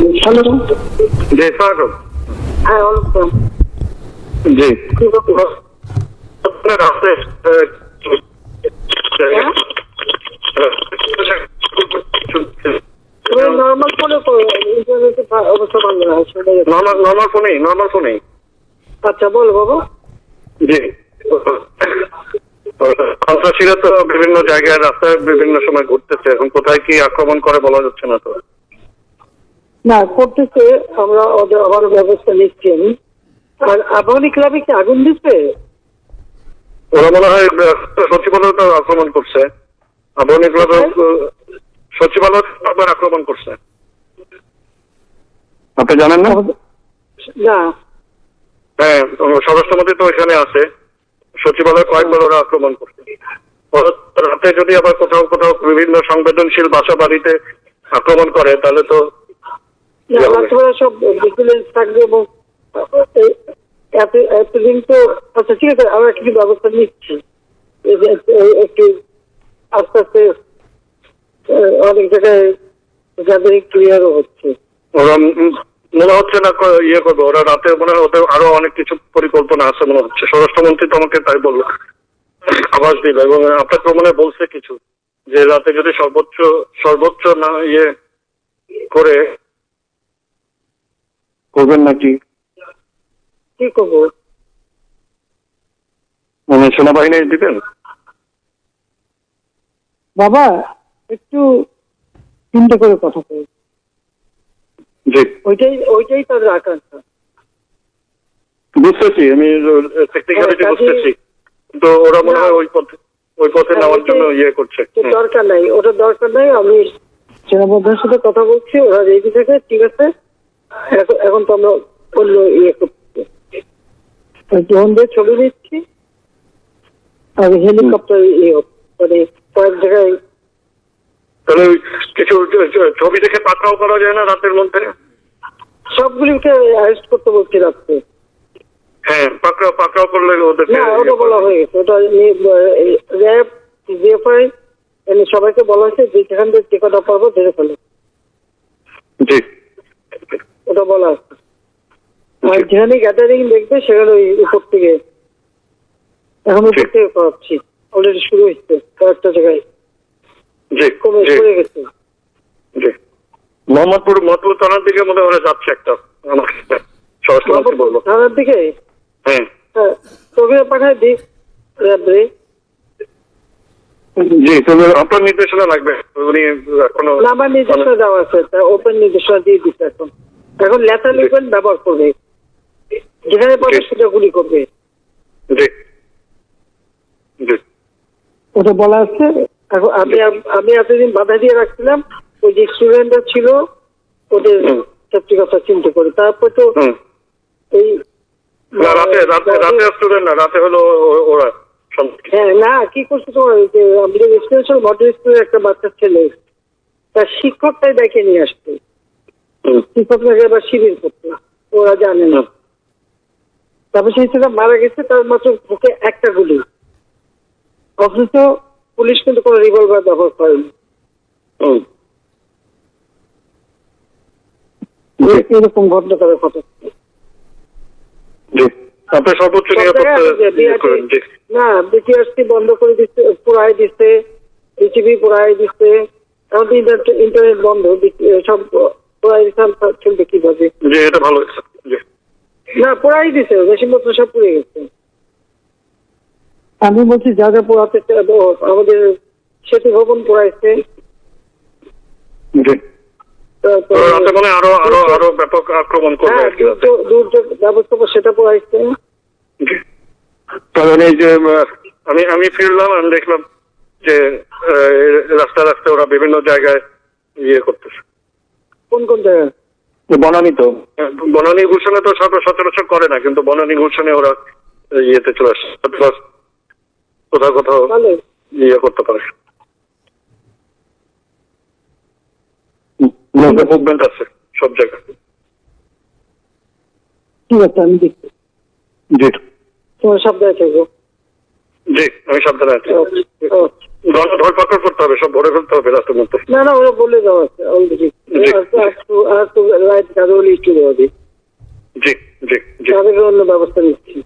Hello জি স্বাগত হ্যাঁ welcome জি। আপনার রাস্তায় নর্মাল ফোনে করো ইন্টারনেটে অবস্থা ভালো না নর্মাল নর্মাল ফোনেই নর্মাল ফোনেই আচ্ছা বলো বাবা। জি। সন্ত্রাসীরা তো বিভিন্ন জায়গায় রাস্তায় বিভিন্ন সময় ঘুরতেছে এখন কোথায় কি আক্রমণ করে বলা যাচ্ছে না তো। না করতেছে আমরা ওদের আবার ব্যবস্থা নিচ্ছি আমি। আর আবাহনী ক্লাবে কি আগুন দিচ্ছে? ওরা মনে হয় সচিবালয় আক্রমণ করছে। আবহানী ক্লাব সচিবালয় আবার আক্রমণ করছে। আপনি জানেন না? না। হ্যাঁ স্বরাষ্ট্রমন্ত্রী তো এখানে আছে। সচিবালয় কয়েকবার ওরা আক্রমণ করছে। রাতে যদি আবার কোথাও কোথাও বিভিন্ন সংবেদনশীল বাসা বাড়িতে আক্রমণ করে তাহলে তো রাত্রেবেলা সব ভিজিলেন্স থাকবে এবং এতদিন তো আচ্ছা ঠিক আছে আমরা কিছু ব্যবস্থা নিচ্ছি। একটু আস্তে আস্তে অনেক জায়গায় ক্লিয়ারও হচ্ছে। ওরা মনে হচ্ছে না ইয়ে করবে। ওরা রাতে মনে হয় ওদের আরও অনেক কিছু পরিকল্পনা আছে মনে হচ্ছে। স্বরাষ্ট্রমন্ত্রী তো আমাকে তাই বলল। আবাস দিল এবং আপনাকে মনে বলছে কিছু। যে রাতে যদি সর্বোচ্চ সর্বোচ্চ না ইয়ে করে করবেন নাকি? কি করব? মানে সেনাবাহিনী দিবেন? বাবা একটু চিন্তা করে কথা বল। ওইটাই ওইটাই তাদের আকাঙ্ক্ষা। বুঝতেছি আমি টেকনিক্যালিটি বুঝতেছি। তো ওরা মনে হয় ওই পথে ওই পথে হ্যাঁ, নেওয়ার জন্য ইয়ে করছে। তো দরকার নাই ওটা দরকার নাই আমি সাথে কথা বলছি ওরা রেডি থাকে ঠিক আছে? এখন তো আমরা অন্য ইয়ে করতে ড্রোন দিয়ে ছবি দিচ্ছি। আর হেলিকপ্টার ইয়ে মানে কয়েক জায়গায় তাহলে কিছু ছবি দেখে পাকড়াও করা যায় না রাতের মধ্যে? সবগুলিকে অ্যারেস্ট করতে বলছি রাত্রে। হ্যাঁ পাকড়াও পাকড়াও করলে না ওটা ইয়ে বলা হয়ে গেছে। ওটা র্যাব জিএফআই সবাইকে বলা হয়েছে যে যেখান থেকে টিকাটা পারব ধরে ফেলো। জি। ওটা বলা আছে। আর যেখানে গ্যাদারিং দেখবে সেখানে ওই উপর থেকে এখন উপর থেকে করাচ্ছি। অলরেডি শুরু হয়েছে কয়েকটা জায়গায়। কমে পড়ে গেছে। মোহাম্মদপুর মতলব থানার দিকে মনে হয় যাচ্ছে একটা। আমাকে স্বরাষ্ট্রমন্ত্রী থানার দিকে? হ্যাঁ। হ্যাঁ তোকে পাঠায় দিই জি তবে আপনার নির্দেশনা লাগবে। উনি এখনও আমার নির্দেশনা দেওয়া আছে। ওপেন নির্দেশনা দিয়ে দিচ্ছে এখন। এখন লেটার লিখবেন ব্যবহার করবে। যেখানে পাবে। সেটা গুলি করবে। ওটা বলা আছে? এখন আমি আমি এতদিন বাধা দিয়ে রাখছিলাম ওই যে স্টুডেন্টরা ছিল ওদের সত্যি কথা চিন্তা করে। তারপর তো এই না রাতে রাতে রাতে স্টুডেন্ট না রাতে হলো ও- ওরা হ্যাঁ না কি করছে তোমার ওই যে আমাদের রেসিডেন্সিয়াল মডেল স্কুলের একটা বাচ্চা ছেলে। তার শিক্ষকটাই দেখে নিয়ে আসতো নাকি আবার শিবির করতো ওরা জানে না। তারপর সেই ছেলেটা মারা গেছে তার মাত্র বুকে একটা গুলি। অথচ পুলিশ কিন্তু কোনো রিভলভার ব্যবহার করেনি। এরকম ঘটনা তাদের আপনি সর্বোচ্চ BRT না বিটিআরসি বন্ধ করে দিচ্ছে পুরাই দিচ্ছে বিটিভি পুরাই দিচ্ছে এখন ইন্টারনেট বন্ধ সব পুরাই দিচ্ছে চলবে কীভাবে? জি এটা ভালো না পুরাই দিছে মেশিনপত্র সব পুড়ে গেছে। আমি বলছি যা যা পোড়াতে আমাদের সেতু ভবন পোড়াইছে রাতে মনে আরও আরও আরও ব্যাপক আক্রমণ করবে হ্যাঁ। দুর্যোগ- ব্যবস্থাপনা সেটা পোড়াইছে জি। কারণ এই যে আমি আমি ফিরলাম আমি দেখলাম যে রাস্তা রাস্তা ওরা বিভিন্ন জায়গায় ইয়ে করতেছে। কোন কোন জায়গায়? বনানি তো। বনানী ঘোষণা তো সচরাচর করে না কিন্তু বনানী ঘোষণে ওরা ইয়েতে চলে Plus কোথাও কোথাও ইয়ে করতে পারে। মুভমেন্ট আছে সব জায়গায়। ঠিক আছে আমি দেখছি। জি। তোমার সাবধানে থাকব জি আমি সাবধানে আছি। ধর ধরপাকড় করতে হবে সব ভরে ফেলতে হবে রাস্তার মধ্যে। না না ওরা বলে দেওয়া আছে। আর তো আর তো- আর তো রাইট তাদের লিস্টে দেওয়া দিই। জি জি জি। তাদের অন্য ব্যবস্থা নিচ্ছি।